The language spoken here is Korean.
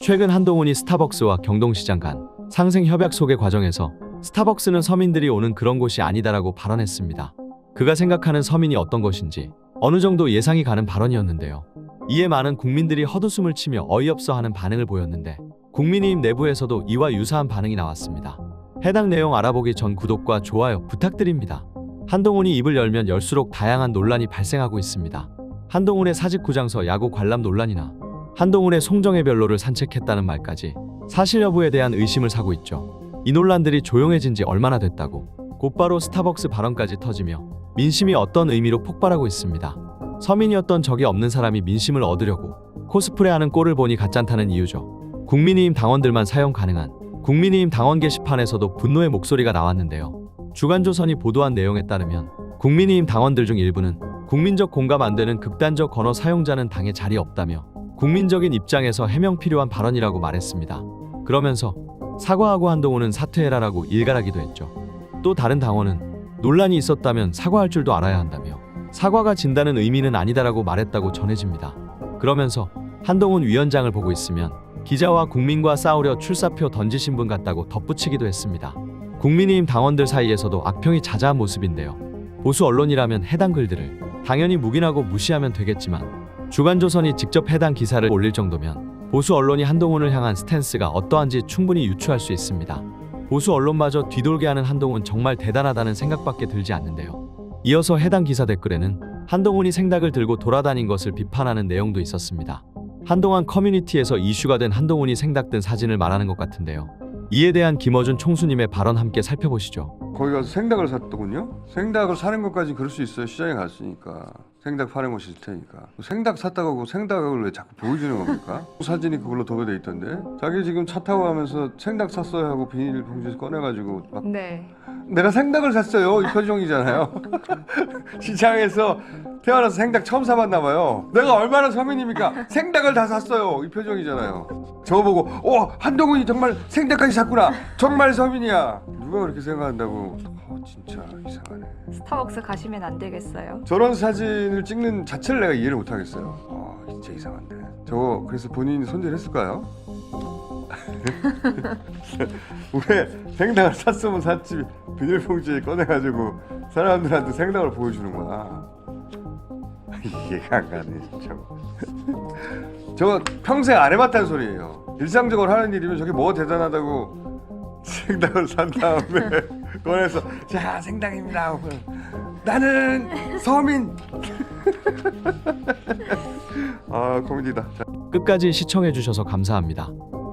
최근 한동훈이 스타벅스와 경동시장 간 상생 협약 소개 과정에서 스타벅스는 서민들이 오는 그런 곳이 아니다라고 발언했습니다. 그가 생각하는 서민이 어떤 것인지 어느 정도 예상이 가는 발언이었는데요. 이에 많은 국민들이 헛웃음을 치며 어이없어 하는 반응을 보였는데 국민의힘 내부에서도 이와 유사한 반응이 나왔습니다. 해당 내용 알아보기 전 구독과 좋아요 부탁드립니다. 한동훈이 입을 열면 열수록 다양한 논란이 발생하고 있습니다. 한동훈의 사직구장서 야구 관람 논란이나 한동훈의 송정의 별로를 산책했다는 말까지 사실 여부에 대한 의심을 사고 있죠. 이 논란들이 조용해진 지 얼마나 됐다고 곧바로 스타벅스 발언까지 터지며 민심이 어떤 의미로 폭발하고 있습니다. 서민이었던 적이 없는 사람이 민심을 얻으려고 코스프레하는 꼴을 보니 가짠다는 이유죠. 국민의힘 당원들만 사용 가능한 국민의힘 당원 게시판에서도 분노의 목소리가 나왔는데요. 주간조선이 보도한 내용에 따르면 국민의힘 당원들 중 일부는 국민적 공감 안 되는 극단적 언어 사용자는 당에 자리 없다며 국민적인 입장에서 해명 필요한 발언이라고 말했습니다. 그러면서 사과하고 한동훈은 사퇴해라라고 일갈하기도 했죠. 또 다른 당원은 논란이 있었다면 사과할 줄도 알아야 한다며 사과가 진다는 의미는 아니다라고 말했다고 전해집니다. 그러면서 한동훈 위원장을 보고 있으면 기자와 국민과 싸우려 출사표 던지신 분 같다고 덧붙이기도 했습니다. 국민의힘 당원들 사이에서도 악평이 자자한 모습인데요. 보수 언론이라면 해당 글들을 당연히 묵인하고 무시하면 되겠지만 주간조선이 직접 해당 기사를 올릴 정도면 보수 언론이 한동훈을 향한 스탠스가 어떠한지 충분히 유추할 수 있습니다. 보수 언론마저 뒤돌게 하는 한동훈 정말 대단하다는 생각밖에 들지 않는데요. 이어서 해당 기사 댓글에는 한동훈이 생닭을 들고 돌아다닌 것을 비판하는 내용도 있었습니다. 한동안 커뮤니티에서 이슈가 된 한동훈이 생닭 든 사진을 말하는 것 같은데요. 이에 대한 김어준 총수님의 발언 함께 살펴보시죠. 거기 가서 생닭을 샀더군요. 생닭을 사는 것까지 그럴 수 있어요. 시장에 갔으니까. 생닭 파는 곳이 있을 테니까. 생닭 샀다고 하고 생닭을 왜 자꾸 보여주는 겁니까? 사진이 그걸로 도배돼 있던데. 자기 지금 차 타고 가면서 생닭 샀어요 하고 비닐봉지 꺼내가지고 막 네. 내가 생닭을 샀어요 이 표정이잖아요. 시장에서 태어나서 생닭 처음 사봤나 봐요. 내가 얼마나 서민입니까? 생닭을 다 샀어요 이 표정이잖아요. 저거 보고 어 한동훈이 정말 생닭까지 샀구나. 정말 서민이야. 누가 그렇게 생각한다고? 어, 진짜 이상하네. 스타벅스 가시면 안 되겠어요. 저런 사진을 찍는 자체를 내가 이해를 못하겠어요. 어, 진짜 이상한데. 저거 그래서 본인이 손질했을까요? 왜 생닭을 샀으면 샀지 비닐봉지에 꺼내가지고 사람들한테 생닭을 보여주는 거야. 이해가 안 가네 진짜. 저거 평생 안 해봤다는 소리예요. 일상적으로 하는 일이면 저게 뭐가 대단하다고 생닭을 산 다음에 꺼내서 자 생닭입니다 하고 나는 서민 아 코미디다 자. 끝까지 시청해주셔서 감사합니다.